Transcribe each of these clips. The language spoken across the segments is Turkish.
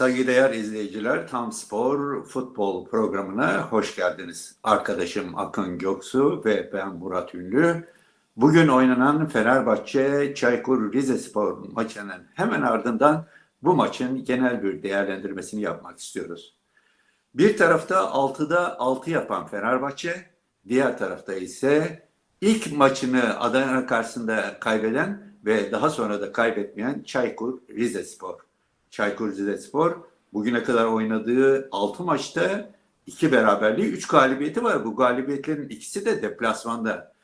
Saygıdeğer izleyiciler, Tam Spor futbol programına hoş geldiniz. Arkadaşım Akın Göksu ve ben Murat Ünlü. Bugün oynanan Fenerbahçe Çaykur Rizespor maçının hemen ardından bu maçın genel bir değerlendirmesini yapmak istiyoruz. Bir tarafta 6'da 6 yapan Fenerbahçe, diğer tarafta ise ilk maçını Adana karşısında kaybeden ve daha sonra da kaybetmeyen Çaykur Rizespor. Çaykur Rizespor bugüne kadar oynadığı 6 maçta 2 beraberliği 3 galibiyeti var. Bu galibiyetlerin ikisi de deplasmanda.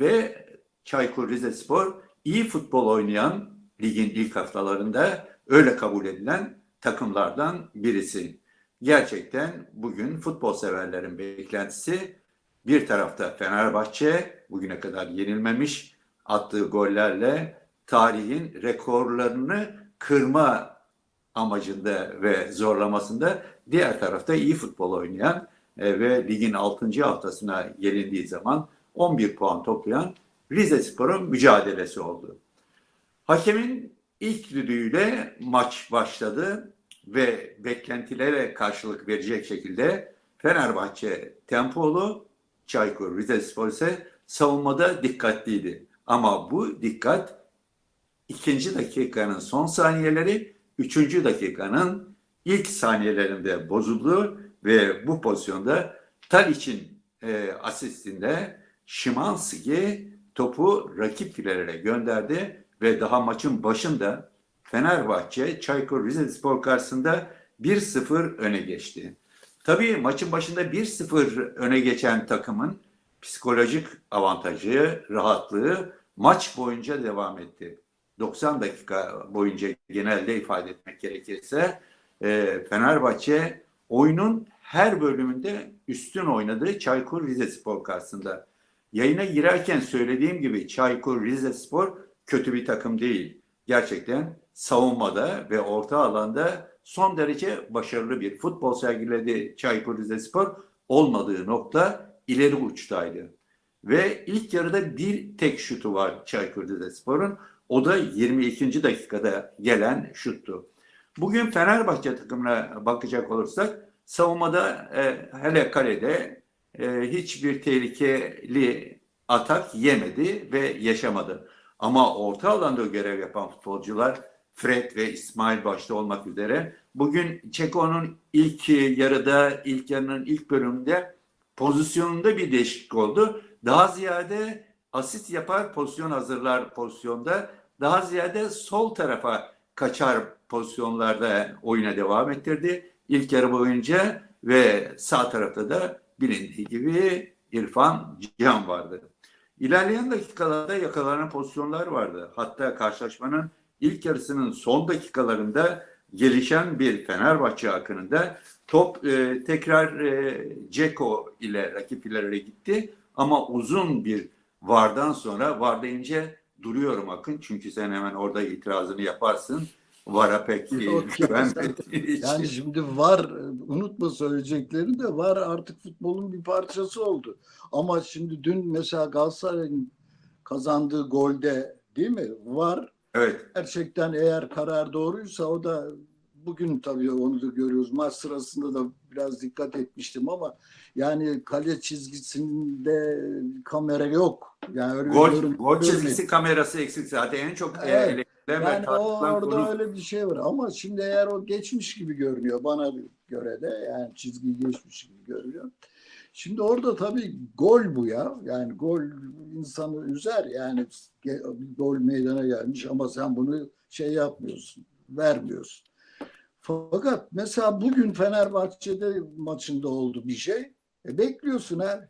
Ve Çaykur Rizespor iyi futbol oynayan ligin ilk haftalarında öyle kabul edilen takımlardan birisi. Gerçekten bugün futbol severlerin beklentisi bir tarafta Fenerbahçe bugüne kadar yenilmemiş attığı gollerle tarihin rekorlarını kırma amacında ve zorlamasında diğer tarafta iyi futbol oynayan e, ve ligin 6. haftasına gelindiği zaman 11 puan toplayan Rize Spor'un mücadelesi oldu. Hakemin ilk düdüğüyle maç başladı ve beklentilere karşılık verecek şekilde Fenerbahçe tempolu, Çaykur Rizespor ise savunmada dikkatliydi. Ama bu dikkat ikinci dakikanın son saniyeleri, üçüncü dakikanın ilk saniyelerinde bozuldu ve bu pozisyonda Tadiç'in e, asistinde Şimanski topu rakip filelere gönderdi ve daha maçın başında Fenerbahçe Çaykur Rizespor karşısında 1-0 öne geçti. Tabii maçın başında 1-0 öne geçen takımın psikolojik avantajı, rahatlığı maç boyunca devam etti. 90 dakika boyunca genelde ifade etmek gerekirse e, Fenerbahçe oyunun her bölümünde üstün oynadığı Çaykur Rizespor karşısında. Yayına girerken söylediğim gibi Çaykur Rizespor kötü bir takım değil. Gerçekten savunmada ve orta alanda son derece başarılı bir futbol sergiledi Çaykur Rizespor. Olmadığı nokta ileri uçtaydı. Ve ilk yarıda bir tek şutu var Çaykur Rizespor'un. O da 22. dakikada gelen şuttu. Bugün Fenerbahçe takımına bakacak olursak savunmada e, hele kalede e, hiçbir tehlikeli atak yemedi ve yaşamadı. Ama orta alanda görev yapan futbolcular Fred ve İsmail başta olmak üzere bugün Çeko'nun ilk yarıda, ilk yarının ilk bölümünde pozisyonunda bir değişiklik oldu. Daha ziyade asist yapar, pozisyon hazırlar pozisyonda. Daha ziyade sol tarafa kaçar pozisyonlarda oyuna devam ettirdi. İlk yarı boyunca ve sağ tarafta da bilindiği gibi İrfan Can vardı. İlerleyen dakikalarda yakalanan pozisyonlar vardı. Hatta karşılaşmanın ilk yarısının son dakikalarında gelişen bir Fenerbahçe akınında top e, tekrar e, Ceko ile rakip ileri gitti. Ama uzun bir vardan sonra var deyince duruyorum Akın. Çünkü sen hemen orada itirazını yaparsın. Vara pek güvenmediğin için. Yani şimdi var unutma söyleyecekleri de var artık futbolun bir parçası oldu. Ama şimdi dün mesela Galatasaray'ın kazandığı golde değil mi? Var Evet. gerçekten eğer karar doğruysa o da bugün tabii onu da görüyoruz. Maç sırasında da biraz dikkat etmiştim ama yani kale çizgisinde kamera yok. Yani öyle Gol, görüntü gol çizgisi kamerası eksik. Zaten en çok e, Evet. Yani o, orada konu öyle bir şey var ama şimdi eğer o geçmiş gibi görünüyor bana göre de yani çizgiyi geçmiş gibi görünüyor. Şimdi orada tabii gol bu ya. Yani gol insanı üzer yani gol meydana gelmiş ama sen bunu şey yapmıyorsun, vermiyorsun. Fakat mesela bugün Fenerbahçe'de maçında oldu bir şey. E bekliyorsun ha.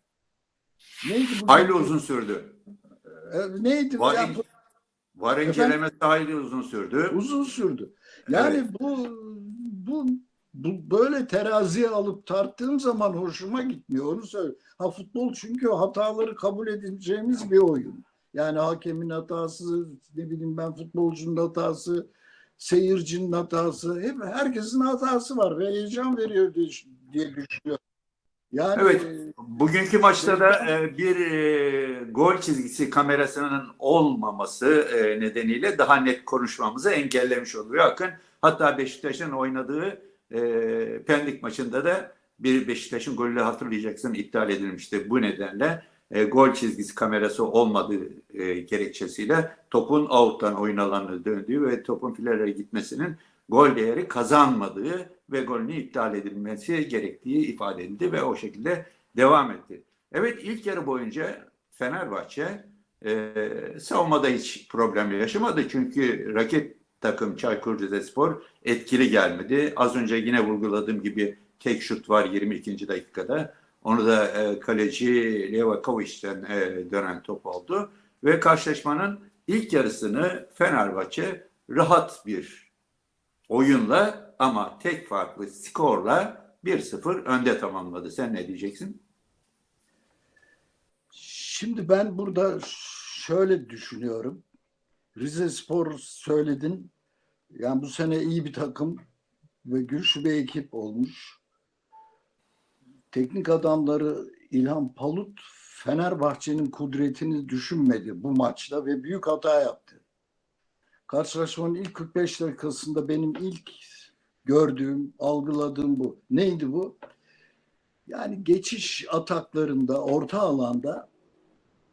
Neydi bu? hayli uzun sürdü. E, neydi? Var, Ya bu- var incelemesi hayli uzun sürdü. Uzun sürdü. Yani bu bu bu böyle teraziye alıp tarttığım zaman hoşuma gitmiyor. Onu söyle. Ha futbol çünkü hataları kabul edeceğimiz bir oyun. Yani hakemin hatası, ne bileyim ben futbolcunun hatası, seyircinin hatası, hep herkesin hatası var ve heyecan veriyor diye, diye düşünüyorum. Yani Evet. Bugünkü maçta da e, bir e, gol çizgisi kamerasının olmaması e, nedeniyle daha net konuşmamızı engellemiş oluyor Akın. Hatta Beşiktaş'ın oynadığı e, Pendik maçında da bir Beşiktaş'ın golü hatırlayacaksın iptal edilmişti. Bu nedenle e, gol çizgisi kamerası olmadığı e, gerekçesiyle topun out'tan oyun alanına döndüğü ve topun filelere gitmesinin gol değeri kazanmadığı ve golünün iptal edilmesi gerektiği ifade edildi ve o şekilde devam etti. Evet ilk yarı boyunca Fenerbahçe e, savunmada hiç problem yaşamadı. Çünkü rakip takım Çaykur Rizespor etkili gelmedi. Az önce yine vurguladığım gibi tek şut var 22. dakikada. Onu da e, kaleci Levakovic'ten e, dönen top oldu. Ve karşılaşmanın ilk yarısını Fenerbahçe rahat bir oyunla ama tek farklı skorla 1-0 önde tamamladı. Sen ne diyeceksin? Şimdi ben burada şöyle düşünüyorum. Rize Spor söyledin. Yani bu sene iyi bir takım ve güçlü bir ekip olmuş. Teknik adamları İlhan Palut Fenerbahçe'nin kudretini düşünmedi bu maçta ve büyük hata yaptı. Karşılaşmanın ilk 45 dakikasında benim ilk gördüğüm, algıladığım bu. Neydi bu? Yani geçiş ataklarında, orta alanda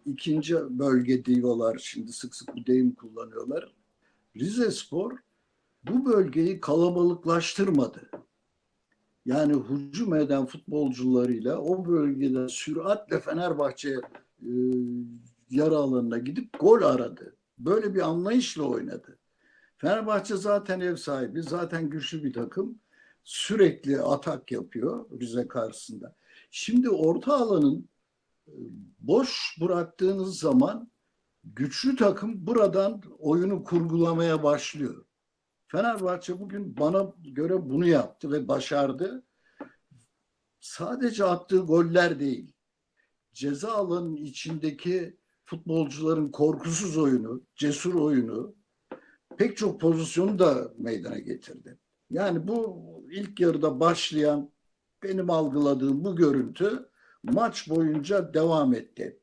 ikinci bölge diyorlar şimdi sık sık bu deyim kullanıyorlar. Rize Spor bu bölgeyi kalabalıklaştırmadı. Yani hücum eden futbolcularıyla o bölgede süratle Fenerbahçe e, yarı alanına gidip gol aradı. Böyle bir anlayışla oynadı. Fenerbahçe zaten ev sahibi, zaten güçlü bir takım. Sürekli atak yapıyor Rize karşısında. Şimdi orta alanın e, boş bıraktığınız zaman güçlü takım buradan oyunu kurgulamaya başlıyor. Fenerbahçe bugün bana göre bunu yaptı ve başardı. Sadece attığı goller değil, ceza alanının içindeki futbolcuların korkusuz oyunu, cesur oyunu pek çok pozisyonu da meydana getirdi. Yani bu ilk yarıda başlayan benim algıladığım bu görüntü maç boyunca devam etti.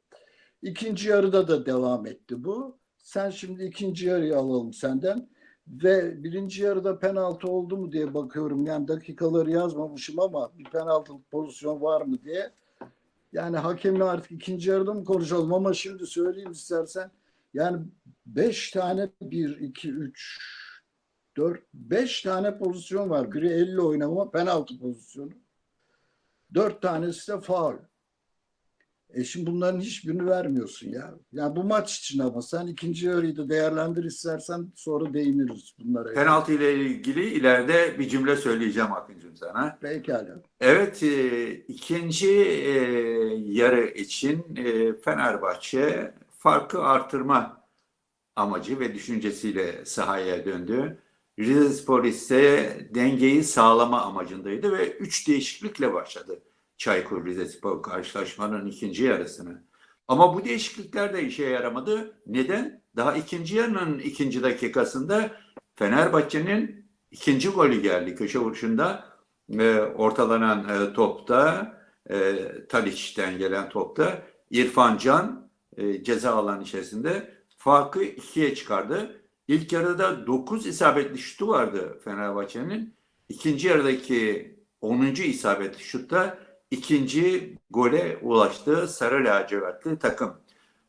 İkinci yarıda da devam etti bu. Sen şimdi ikinci yarıyı alalım senden. Ve birinci yarıda penaltı oldu mu diye bakıyorum. Yani dakikaları yazmamışım ama bir penaltı pozisyon var mı diye. Yani hakemle artık ikinci yarıda mı konuşalım ama şimdi söyleyeyim istersen. Yani beş tane bir, iki, üç, dört, beş tane pozisyon var. Biri elle oynama penaltı pozisyonu. Dört tanesi de faul. E şimdi bunların hiçbirini vermiyorsun ya. Yani bu maç için ama sen ikinci yarıyı da değerlendir istersen sonra değiniriz bunlara. Penaltı ile ilgili ileride bir cümle söyleyeceğim Akıncığım sana. Pekala. Evet, e, ikinci e, yarı için e, Fenerbahçe farkı artırma amacı ve düşüncesiyle sahaya döndü. Rizespor ise dengeyi sağlama amacındaydı ve üç değişiklikle başladı Çaykur Rizespor karşılaşmanın ikinci yarısını. Ama bu değişiklikler de işe yaramadı. Neden? Daha ikinci yarının ikinci dakikasında Fenerbahçe'nin ikinci golü geldi köşe vuruşunda. E, ortalanan e, topta e, Tadiç'ten gelen topta İrfan Can e, ceza alan içerisinde farkı ikiye çıkardı. İlk yarıda 9 isabetli şutu vardı Fenerbahçe'nin. İkinci yarıdaki 10. isabetli şutta ikinci gole ulaştı Sarı lacivertli takım.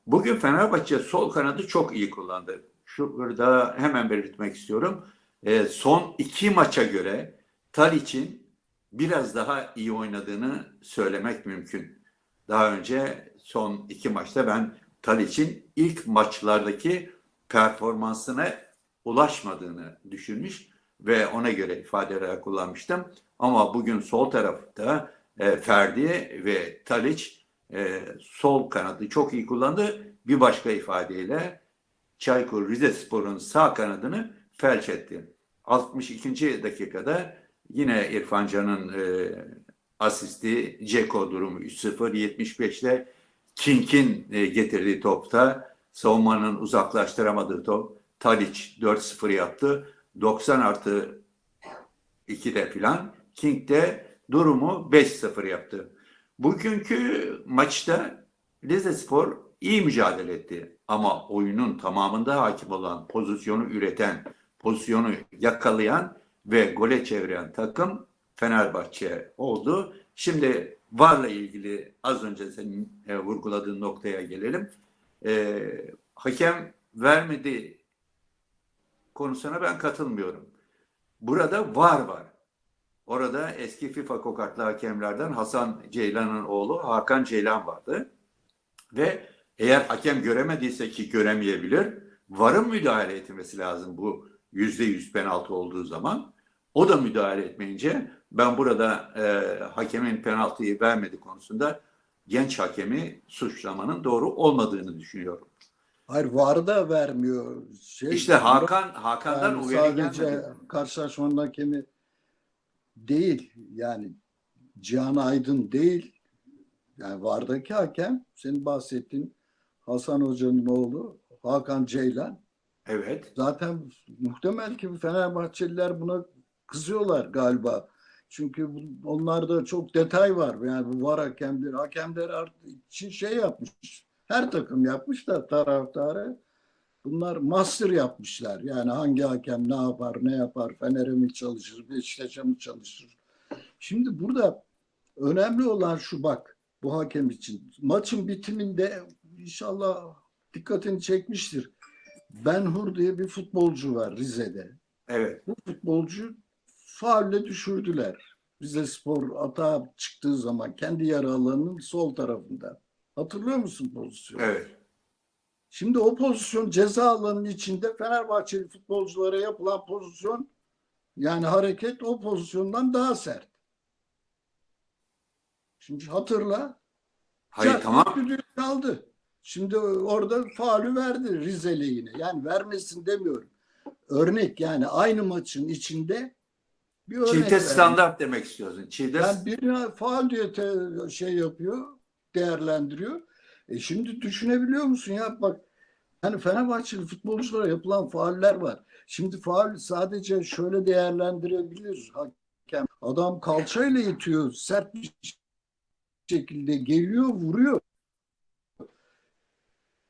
Bugün Fenerbahçe sol kanadı çok iyi kullandı. Şurada hemen belirtmek istiyorum. E, son iki maça göre Tadiç'in biraz daha iyi oynadığını söylemek mümkün. Daha önce son iki maçta ben Tadiç'in ilk maçlardaki performansına ulaşmadığını düşünmüş ve ona göre ifadeler kullanmıştım. Ama bugün sol tarafta e, Ferdi ve Taliç e, sol kanadı çok iyi kullandı. Bir başka ifadeyle Çaykur Rizespor'un sağ kanadını felç etti. 62. dakikada yine İrfan Can'ın e, asisti Ceko durumu 3-0 75'te Kink'in e, getirdiği topta savunmanın uzaklaştıramadığı top Tadic 4-0 yaptı. 90 artı 2'de filan King de durumu 5-0 yaptı. Bugünkü maçta Rizespor iyi mücadele etti. Ama oyunun tamamında hakim olan, pozisyonu üreten, pozisyonu yakalayan ve gole çeviren takım Fenerbahçe oldu. Şimdi VAR'la ilgili az önce senin e, vurguladığın noktaya gelelim. E, hakem vermedi konusuna ben katılmıyorum. Burada VAR var. Orada eski FIFA kokatlı hakemlerden Hasan Ceylan'ın oğlu Hakan Ceylan vardı. Ve eğer hakem göremediyse ki göremeyebilir, VAR'ın müdahale etmesi lazım bu yüzde yüz penaltı olduğu zaman. O da müdahale etmeyince ben burada e, hakemin penaltıyı vermedi konusunda genç hakemi suçlamanın doğru olmadığını düşünüyorum. Hayır VAR da vermiyor. Şey, İşte Hakan Hakan'dan yani uyarı gelmedi. karşılaşmanın hakemi değil. Yani Cihan Aydın değil. Yani VAR'daki hakem senin bahsettiğin Hasan Hoca'nın oğlu Hakan Ceylan. Evet. Zaten muhtemel ki Fenerbahçeliler buna kızıyorlar galiba. Çünkü onlarda çok detay var. Yani bu var hakemleri. Hakemler artık için şey yapmış. Her takım yapmış da taraftarı. Bunlar master yapmışlar. Yani hangi hakem ne yapar, ne yapar, Fener'e mi çalışır, Beşiktaş'a mı çalışır? Şimdi burada önemli olan şu bak bu hakem için. Maçın bitiminde inşallah dikkatini çekmiştir. Benhur diye bir futbolcu var Rize'de. Evet. Bu futbolcu faulle düşürdüler. Rize Spor hata çıktığı zaman kendi yarı alanının sol tarafında. Hatırlıyor musun pozisyonu? Evet. Şimdi o pozisyon ceza alanının içinde Fenerbahçeli futbolculara yapılan pozisyon yani hareket o pozisyondan daha sert. Şimdi hatırla. Hayır Çat, tamam. çaldı. Şimdi orada faulü verdi Rize lehine. Yani vermesin demiyorum. Örnek yani aynı maçın içinde bir örnek Çifte verdi. standart demek istiyorsun. Çifte Yani birine faul diye te- şey yapıyor, değerlendiriyor. E şimdi düşünebiliyor musun ya bak hani Fenerbahçeli futbolculara yapılan fauller var. Şimdi faul sadece şöyle değerlendirebilir hakem. Adam kalçayla itiyor, sert bir şekilde geliyor, vuruyor.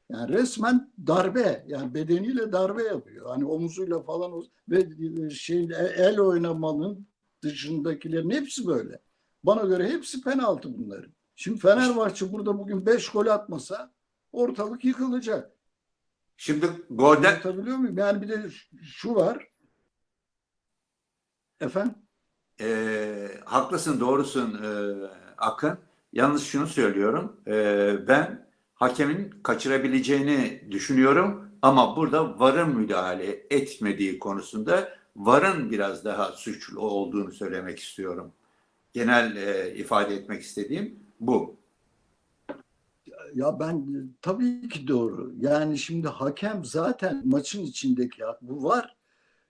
Yani resmen darbe, yani bedeniyle darbe yapıyor. Hani omuzuyla falan ve şey el oynamanın dışındakilerin hepsi böyle. Bana göre hepsi penaltı bunların. Şimdi Fenerbahçe burada bugün 5 gol atmasa ortalık yıkılacak. Şimdi golden Anlatabiliyor muyum? Yani bir de şu var. Efendim? e, haklısın, doğrusun e, Akın. Yalnız şunu söylüyorum. E, ben hakemin kaçırabileceğini düşünüyorum ama burada VAR'ın müdahale etmediği konusunda VAR'ın biraz daha suçlu olduğunu söylemek istiyorum. Genel e, ifade etmek istediğim bu. Ya ben tabii ki doğru. Yani şimdi hakem zaten maçın içindeki bu var.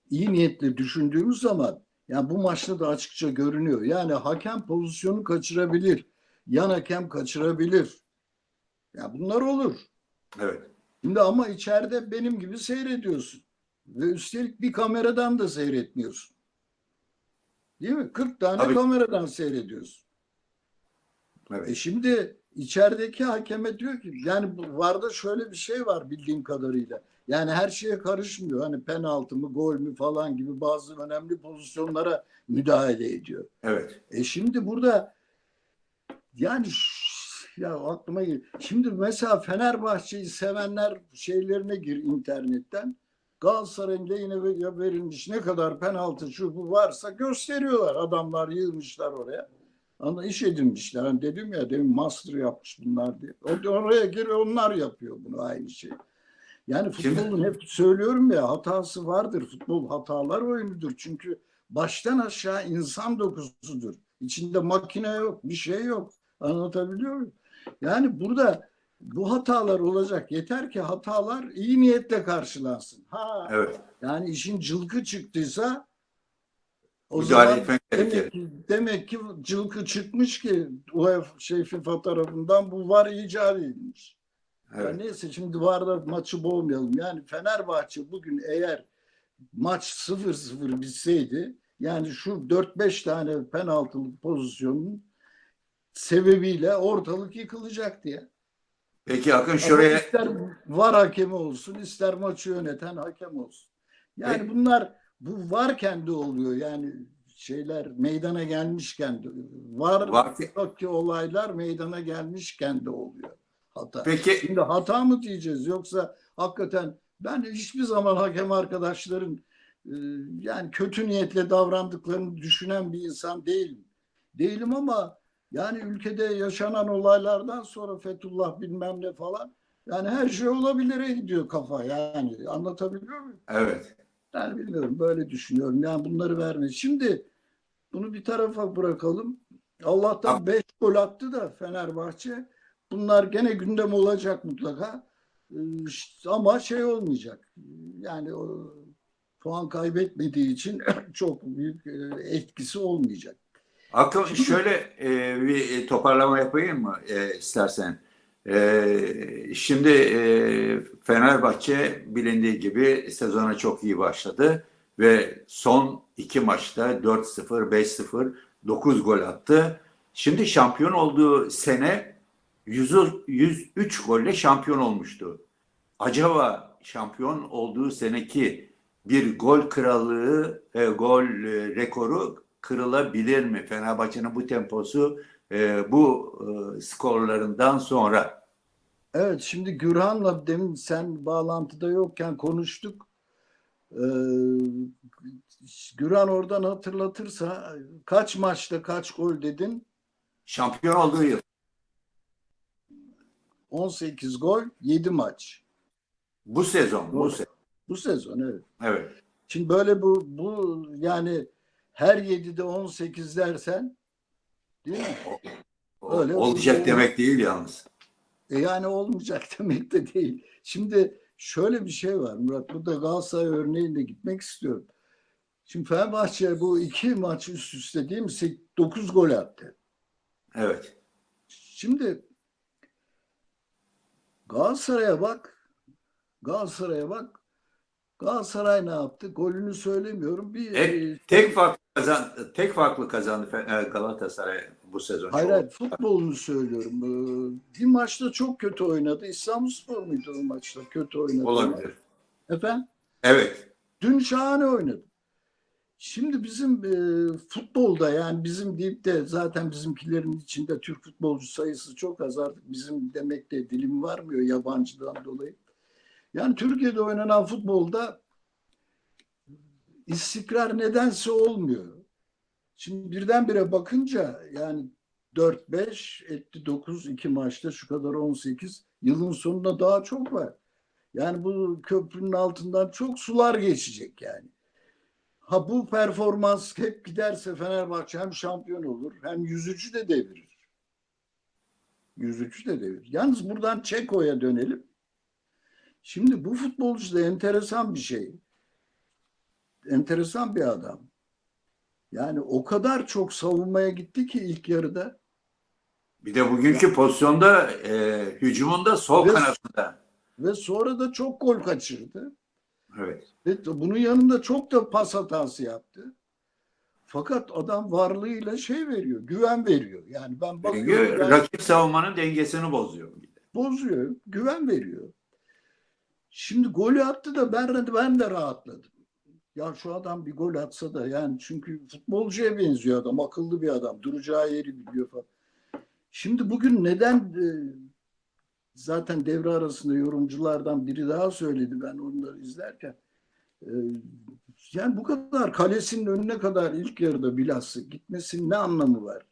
İyi niyetle düşündüğümüz zaman yani bu maçta da açıkça görünüyor. Yani hakem pozisyonu kaçırabilir. Yan hakem kaçırabilir. Ya bunlar olur. Evet. Şimdi ama içeride benim gibi seyrediyorsun. Ve üstelik bir kameradan da seyretmiyorsun. Değil mi? 40 tane Tabii. kameradan seyrediyorsun. E Evet. şimdi içerideki hakeme diyor ki yani bu varda şöyle bir şey var bildiğim kadarıyla. Yani her şeye karışmıyor. Hani penaltı mı, gol mü falan gibi bazı önemli pozisyonlara müdahale ediyor. Evet. E şimdi burada yani ya aklıma gel. Şimdi mesela Fenerbahçe'yi sevenler şeylerine gir internetten. Galatasaray'ın lehine ve- verilmiş ne kadar penaltı şu bu varsa gösteriyorlar. Adamlar yığmışlar oraya. Ama iş edinmişler. Hani dedim ya demin master yapmış bunlar diye. Oraya gir onlar yapıyor bunu aynı şey. Yani futbolun hep söylüyorum ya hatası vardır. Futbol hatalar oyunudur. Çünkü baştan aşağı insan dokusudur. İçinde makine yok, bir şey yok. Anlatabiliyor muyum? Yani burada bu hatalar olacak. Yeter ki hatalar iyi niyetle karşılansın. Ha, Evet. yani işin cılkı çıktıysa o Müdahale zaman etmek demek gerekir. demek ki cılkı çıkmış ki UEFA şey FIFA tarafından bu var icat edilmiş. Ya Evet. neyse şimdi varda maçı boğmayalım. Yani Fenerbahçe bugün eğer maç 0-0 bitseydi yani şu 4-5 tane penaltılı pozisyonun sebebiyle ortalık yıkılacak diye. Peki Akın Ama şuraya ister var hakemi olsun, ister maçı yöneten hakem olsun. Yani Peki. bunlar bu varken de oluyor. Yani şeyler meydana gelmişken de var, Var- ki olaylar meydana gelmişken de oluyor hata. peki Şimdi hata mı diyeceğiz yoksa hakikaten ben hiçbir zaman hakem arkadaşların e, yani kötü niyetle davrandıklarını düşünen bir insan değilim. Değilim ama yani ülkede yaşanan olaylardan sonra Fethullah bilmem ne falan yani her şey olabilire gidiyor kafa yani anlatabiliyor muyum? evet Yani bilmiyorum böyle düşünüyorum yani bunları verme. Şimdi bunu bir tarafa bırakalım. Allah'tan 5 gol attı da Fenerbahçe. Bunlar gene gündem olacak mutlaka. Ee, Ama şey olmayacak. Yani o puan kaybetmediği için çok büyük e, etkisi olmayacak. Akın şöyle e, bir toparlama yapayım mı e, istersen? E, şimdi e, Fenerbahçe bilindiği gibi sezona çok iyi başladı ve son iki maçta 4-0, 5-0, 9 gol attı. Şimdi şampiyon olduğu sene 100, 103 golle şampiyon olmuştu. Acaba şampiyon olduğu seneki bir gol krallığı, e, gol e, rekoru kırılabilir mi? Fenerbahçe'nin bu temposu, e, bu e, skorlarından sonra. Evet şimdi Gürhan'la demin sen bağlantıda yokken konuştuk. Ee, Gürhan oradan hatırlatırsa kaç maçta kaç gol dedin? Şampiyon olduğu yıl. 18 gol, 7 maç. Bu sezon, bu Doğru. sezon. Bu sezon evet. Evet. Şimdi böyle bu bu yani her 7'de 18 dersen değil mi? O- Öyle olacak oldu. demek değil yalnız. E yani olmayacak demek de değil. Şimdi şöyle bir şey var Murat. Burada Galatasaray örneğinde gitmek istiyorum. Şimdi Fenerbahçe bu iki maç üst üste değil mi? 9 gol attı. Evet. Şimdi Galatasaray'a bak. Galatasaray'a bak. Galatasaray ne yaptı? Golünü söylemiyorum. Bir E, tek farklı kazan tek farklı kazandı e, Galatasaray bu sezon. Hayır, hayır futbolunu söylüyorum. Ee, Bir maçta çok kötü oynadı. İstanbulspor muydu o maçta? Kötü oynadı. Olabilir. Efendim? Evet. Dün şahane oynadı. Şimdi bizim e, futbolda yani bizim deyip de zaten bizimkilerin içinde Türk futbolcu sayısı çok az artık bizim demek de dilim varmıyor yabancıdan dolayı. Yani Türkiye'de oynanan futbolda istikrar nedense olmuyor. Şimdi birdenbire bakınca yani 4-5 etti 9 iki maçta şu kadar 18 yılın sonunda daha çok var. Yani bu köprünün altından çok sular geçecek yani. Ha bu performans hep giderse Fenerbahçe hem şampiyon olur hem yüzücü de devirir. Yüzücü de devirir. Yalnız buradan Çeko'ya dönelim. Şimdi bu futbolcu da enteresan bir şey. Enteresan bir adam. Yani o kadar çok savunmaya gitti ki ilk yarıda. Bir de bugünkü pozisyonda e, hücumunda sol Ve- kanatında. Ve sonra da çok gol kaçırdı. Evet. Ve bunun yanında çok da pas hatası yaptı. Fakat adam varlığıyla şey veriyor, güven veriyor. Yani ben bakıyorum, Çünkü ben- rakip savunmanın dengesini bozuyor. bozuyor, güven veriyor. Şimdi golü attı da ben, ben de rahatladım. Ya şu adam bir gol atsa da yani çünkü futbolcuya benziyor adam, akıllı bir adam, duracağı yeri biliyor falan. Şimdi bugün neden e, zaten devre arasında yorumculardan biri daha söyledi ben onları izlerken. E, yani bu kadar kalesinin önüne kadar ilk yarıda bilhassa gitmesinin ne anlamı var?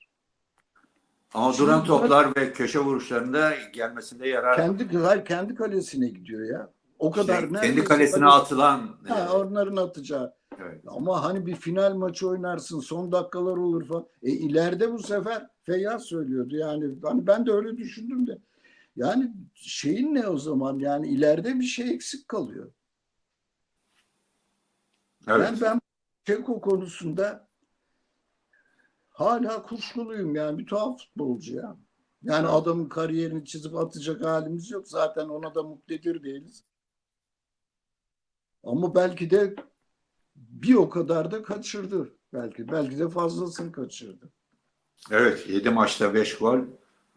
Ama duran toplar ve köşe vuruşlarında gelmesinde yarar. Kendi hayır, kendi kalesine gidiyor ya. O kadar Şey, kendi kalesine kale- atılan. Ha, e, onların atacağı. evet. Ama hani bir final maçı oynarsın, son dakikalar olur falan. E ileride bu sefer Feyyaz söylüyordu yani. Hani ben de öyle düşündüm de. Yani şeyin ne o zaman? Yani ileride bir şey eksik kalıyor. Evet. Yani ben Çeko konusunda hala kuşkuluyum yani bir tuhaf futbolcu ya. Yani Evet. adamın kariyerini çizip atacak halimiz yok. Zaten ona da muktedir değiliz. Ama belki de bir o kadar da kaçırdı. Belki belki de fazlasını kaçırdı. Evet 7 maçta 5 gol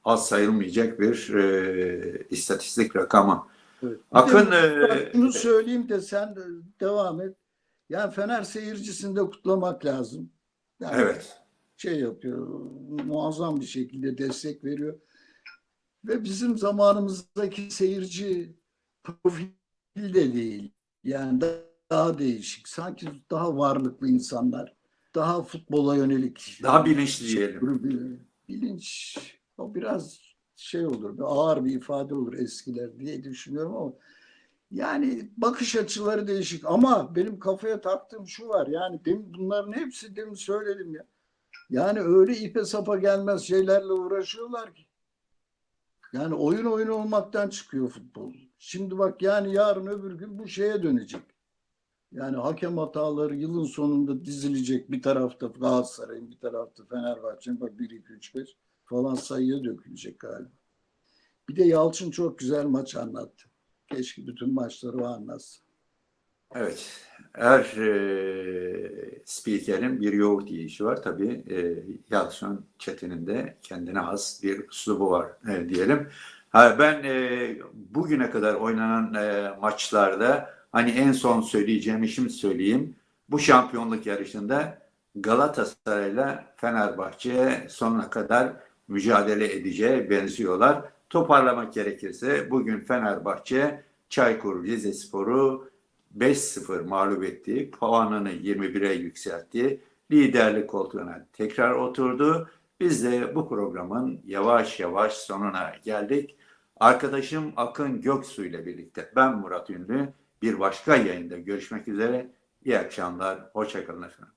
az sayılmayacak bir e, istatistik rakamı. Evet. Akın de e, bak şunu söyleyeyim de sen de devam et. Yani Fener seyircisini de kutlamak lazım. Yani evet şey yapıyor, muazzam bir şekilde destek veriyor. Ve bizim zamanımızdaki seyirci profil de değil. Yani da- daha değişik. Sanki daha varlıklı insanlar. Daha futbola yönelik. daha bilinçli diyelim. Bil- Bilinç o biraz şey olur, bir ağır bir ifade olur eskiler diye düşünüyorum ama yani bakış açıları değişik ama benim kafaya taktığım şu var yani demin bunların hepsi demin söyledim ya. Yani öyle ipe sapa gelmez şeylerle uğraşıyorlar ki. Yani oyun oyun olmaktan çıkıyor futbol. Şimdi bak yani yarın öbür gün bu şeye dönecek. Yani hakem hataları yılın sonunda dizilecek. Bir tarafta Galatasaray'ın, bir tarafta Fenerbahçe'nin bak 1 2 3 5 falan sayıya dökülecek galiba. Bir de Yalçın çok güzel maç anlattı. Keşke bütün maçları o anlatsın. Evet. Her e, spikerin bir yoğurt yiyişi var. Tabii e, Yalçın Çetin'in de kendine has bir üslubu var e, diyelim. Ha, ben e, bugüne kadar oynanan e, maçlarda hani en son söyleyeceğimi şimdi söyleyeyim. Bu şampiyonluk yarışında Galatasaray'la Fenerbahçe sonuna kadar mücadele edeceğe benziyorlar. Toparlamak gerekirse bugün Fenerbahçe Çaykur Rizespor'u 5-0 mağlup etti. Puanını 21'e yükseltti. Liderlik koltuğuna tekrar oturdu. Biz de bu programın yavaş yavaş sonuna geldik. Arkadaşım Akın Göksu ile birlikte ben Murat Ünlü bir başka yayında görüşmek üzere. İyi akşamlar. Hoşçakalın efendim.